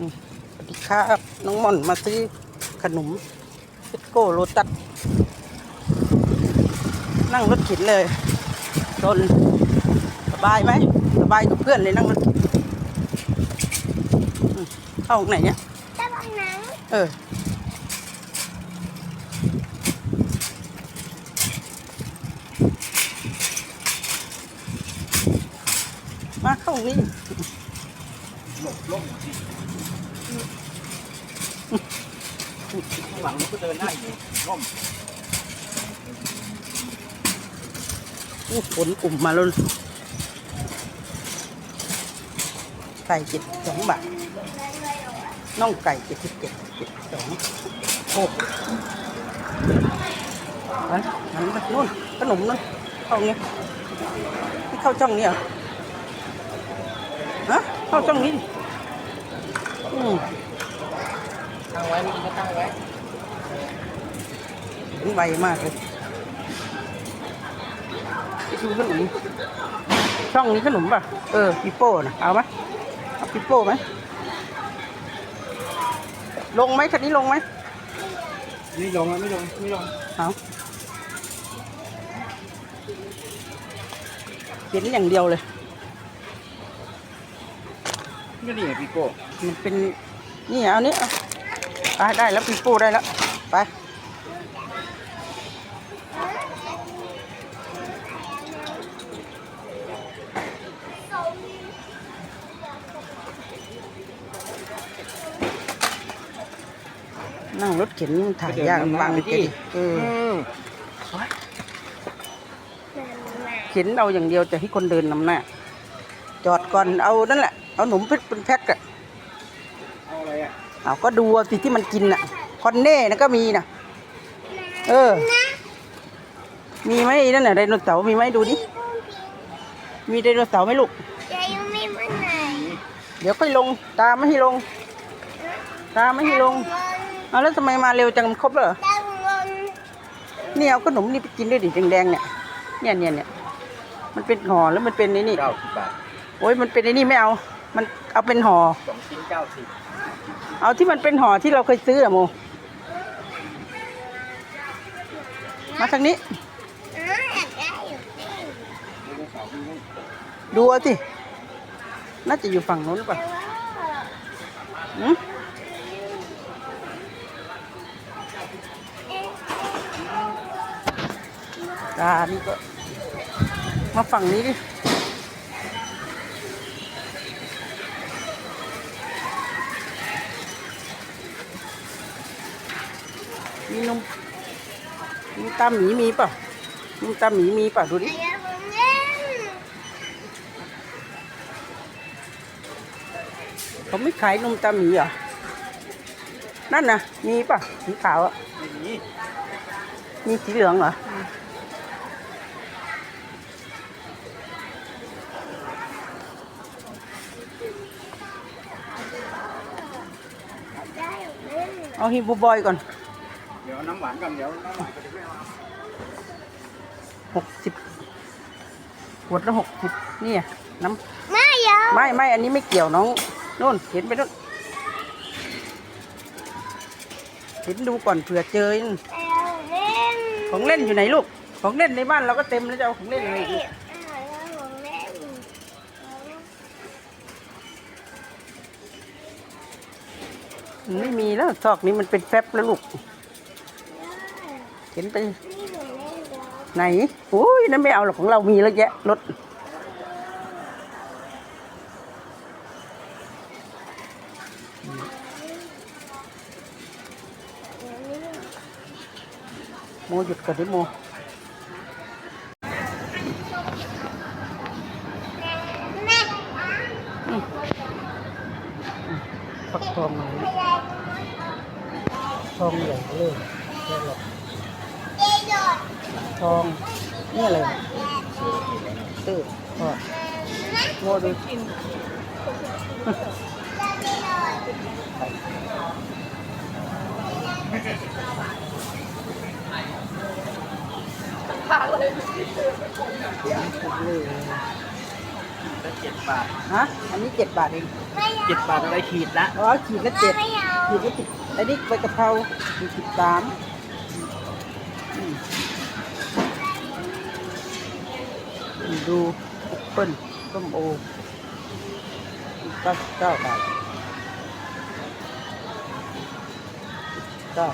อืมสวัสดีครับน้องม่อนมาซื้อขนมเปโก้โรตัสนั่งรถเข็นเลยจนสบายไหมสบายกับเพื่อนเลยนั่งรถเข็นอืมเข้าไหนเนี่ยตะบังหนังเออมาเข้านี่หลบล่ม ข้างหลังมันก็เดินได้อยู่ล่มอู้ฝนกลุ่มมาแล้วไก่เจ็ดสองบาทน่องไก่เจ็ดสิบเจ็ดเจ็ดสองโอ้หันหันไปนู่นขนมนู่นเข้าไงไม่เข้าช่องนี้เหรอฮะเข้าช่องนี้ดิ ตั้งไว้ไม่กินก็ตั้งไว้ถึงไวมากเลยไปดูขนมช่องนี้ขนมป่ะ เออปิโป้นะเอาไหมเอาปิโป้ไหมลงไหมคันนี้ลงไหมไม่ลงอะไม่ลงไม่ลงเอาเห็นอย่างเดียวเลย ก็นี่ไงพี่โก้มันเป็นนี่เอานี้เอาไปได้แล้วปิโป้ได้แล้วไปนั่งรถเข็นถ่ายยากวางไปดิเออมเข็นเอาอย่างเดียวจะให้คนเดินนำหน้าจอดก่อนเอานั่นแหละ เอาหนมเพชรเป็นแพ็คอะเอาอะไรอะเอาก็ดูเอาสิที่มันกินอะคอนเน่นะก็มีนะเออ มีไหมนั่นน่ะไดโนเสาร์มีไหมดูดิ มีไดโนเสาร์ไหมลูก ยายยังไม่มาไหนเดี๋ยวค่อยลง ตามไม่ให้ลง ตามไม่ให้ลง เอาแล้วทำไมมาเร็วจังมันครบแล้วเหรอตะบังนี่เอาขนมนี่ไปกินด้วยดิแดงๆเนี่ย เนี่ยเนี่ยเนี่ยมันเป็นห่อแล้วมันเป็นไอ้นี่ เก้าสิบบาท โอ้ยมันเป็นไอ้นี่ไม่เอา มันเอาเป็นห่อสองชิ้นเก้าสิบเอาที่มันเป็นห่อที่เราเคยซื้ออะโม มาทางนี้อ๋ออยากได้อยู่ที่ไดโนเสาร์มีไหมดูเอาสิน่าจะอยู่ฝั่งนู้นหรือเปล่าหืมตานี่ก็ มาฝั่งนี้ดิ มีนมมีตาหมีมีเปล่ะมีตาหมีมีเปล่ะดูดิยายยังเล่นเขาไม่ขายนมตาหมีเหรอนั่นนะมีป่ะสีขาวอะไม่มีมีสีเหลืองเหรออยากได้อยู่เล่นเอาฮิบูบอยก่อนเดี๋ยวน้ำหวานก่อนเดี๋ยวน้ำหวานก็จะไม่เอาหกสิบขวดละหกสิบนี่ยน้ไม่ยอมำไม่ไม่อันนี้ไม่เกี่ยวน้องโน่นเห็นไปโน่นเห็นดูก่อนเผื่อเจอเอาเล่นของเล่นอยู่ไหนลูก ของเล่นในบ้านเราก็เต็มแล้วจะเอาของเล่นอะไรอีกเอาของเล่นมันไม่มีแล้วซอกนี้มันเป็นแฟบแล้วลูกเห็นไปนี่หนูเล่นแล้วไหนอุ้ยนั่นไม่เอาหรอกของเรามีแล้วแยะรถโมหยุดก่อนดิโมฟักทองเลยทองใหญ่เลยแค่หรอ ทองนี่อะไรตื้อทอดโง่ดูกินพาเลยเจ็ดบาท ฮะ อันนี้เจ็ดบาทเองเจ็ดบาทอะไรขีดละ อ๋อ ขีดละเจ็ดขีดละสิบอันนี้ใบกะเพราขีดสาม ดูปุ๊บเปิ้ลส้มโอเก้าเก้าบาทเก้า